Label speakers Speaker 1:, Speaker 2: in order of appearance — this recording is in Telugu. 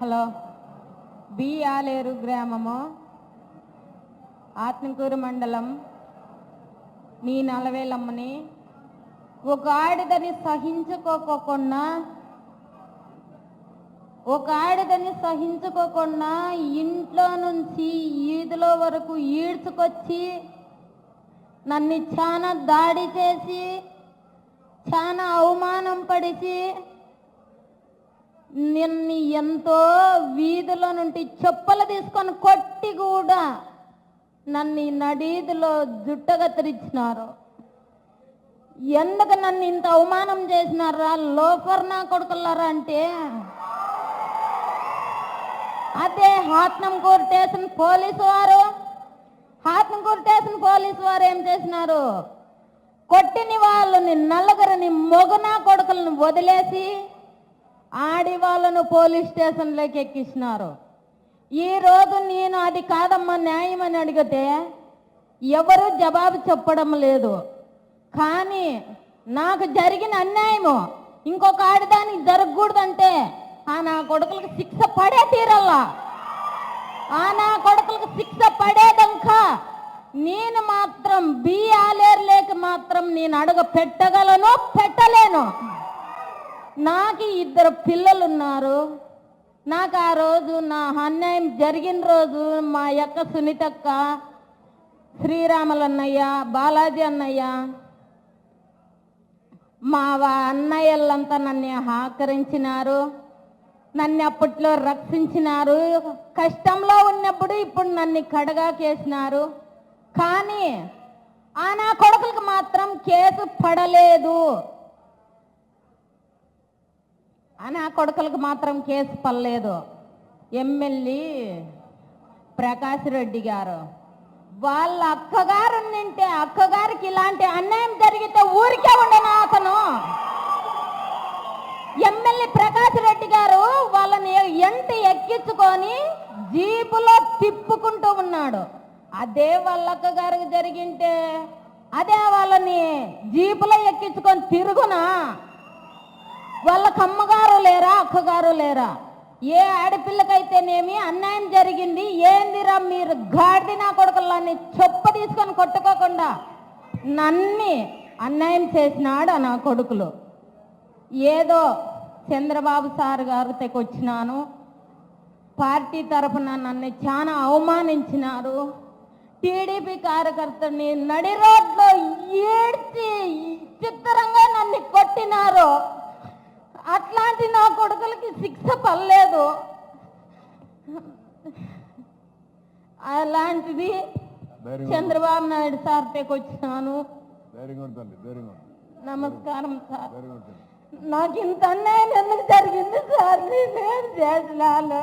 Speaker 1: హలో. బి ఆలేరు గ్రామము ఆత్మకూరు మండలం నీ నలవేలమ్మని. ఒక ఆడిదని సహించుకోకుండా ఒక ఆడిదని సహించుకోకుండా ఇంట్లో నుంచి ఈదులో వరకు ఈడ్చుకొచ్చి నన్ను చాలా దాడి చేసి చాలా అవమానం పడిచి నిన్ను ఎంతో వీధిలో నుండి చెప్పులు తీసుకొని కొట్టి కూడా నన్ను ఈ నడీదిలో జుట్టగత్తిరించినారు ఎందుకు నన్ను ఇంత అవమానం చేసినారా? లోఫర్ నా కొడుకులారా అంటే? అదే హాత్నంకూరు స్టేషన్ పోలీసు వారు. హాత్నంకూరు స్టేషన్ పోలీసు వారు ఏం చేసినారు? కొట్టిన వాళ్ళని నలుగురిని మొగనా కొడుకులను వదిలేసి ఆడి వాళ్ళను పోలీస్ స్టేషన్లోకి ఎక్కించినారు ఈ రోజు నేను అది కాదమ్మా న్యాయం అని అడిగితే ఎవరు జవాబు చెప్పడం లేదు. కానీ నాకు జరిగిన అన్యాయము ఇంకొక ఆడదానికి జరగకూడదంటే ఆ నా కొడుకులకు శిక్ష పడే తీరల్లా. ఆ నా కొడుకులకు శిక్ష పడేదంక నేను మాత్రం బి ఆలేరులేక మాత్రం నేను అడుగు పెట్టగలను పెట్టలేను. నాకు ఇద్దరు పిల్లలు ఉన్నారు నాకు ఆ రోజు నా అన్యాయం జరిగిన రోజు మా యొక్క సునీతక్క శ్రీరాములు అన్నయ్య బాలాజీ అన్నయ్య మా అన్నయ్యలంతా నన్ను ఆకరించినారు. నన్ను అప్పట్లో రక్షించినారు. కష్టంలో ఉన్నప్పుడు ఇప్పుడు నన్ను కడగాకేసినారు కానీ ఆ నా కొడుకులకు మాత్రం కేసు పడలేదు. ఆ నా కొడుకులకు మాత్రం కేసు పడలేదు. ఎమ్మెల్యే ప్రకాష్ రెడ్డి గారు వాళ్ళ అక్కగారు నింటే అక్కగారికి ఇలాంటి అన్యాయం జరిగితే ఊరికే ఉండను అతను? ఎమ్మెల్యే ప్రకాష్ రెడ్డి గారు వాళ్ళని ఎంట ఎక్కించుకొని జీపులో తిప్పుకుంటూ ఉన్నాడు. అదే వాళ్ళ అక్కగారికి జరిగింటే అదే వాళ్ళని జీపులో ఎక్కించుకొని తిరుగునా? వాళ్ళకి అమ్మగారు లేరా అక్కగారు లేరా? ఏ ఆడపిల్లకైతేనేమి అన్యాయం జరిగింది? ఏందిరా మీరు గాడిది నా కొడుకులని చొప్ప తీసుకొని కొట్టుకోకుండా నన్ని అన్యాయం చేసినాడు నా కొడుకులు? ఏదో చంద్రబాబు సార్ గారితో వచ్చినాను. పార్టీ తరఫున నన్ను చాలా అవమానించినారు. టీడీపీ కార్యకర్తని నడి రోడ్లో పడలేదు అలాంటిది చంద్రబాబు నాయుడు సార్ దగ్గరికి వచ్చినాను నమస్కారం సార్. నాకు ఇంత అన్యాయం ఎందుకు జరిగింది సార్? నేనేం చేసినాను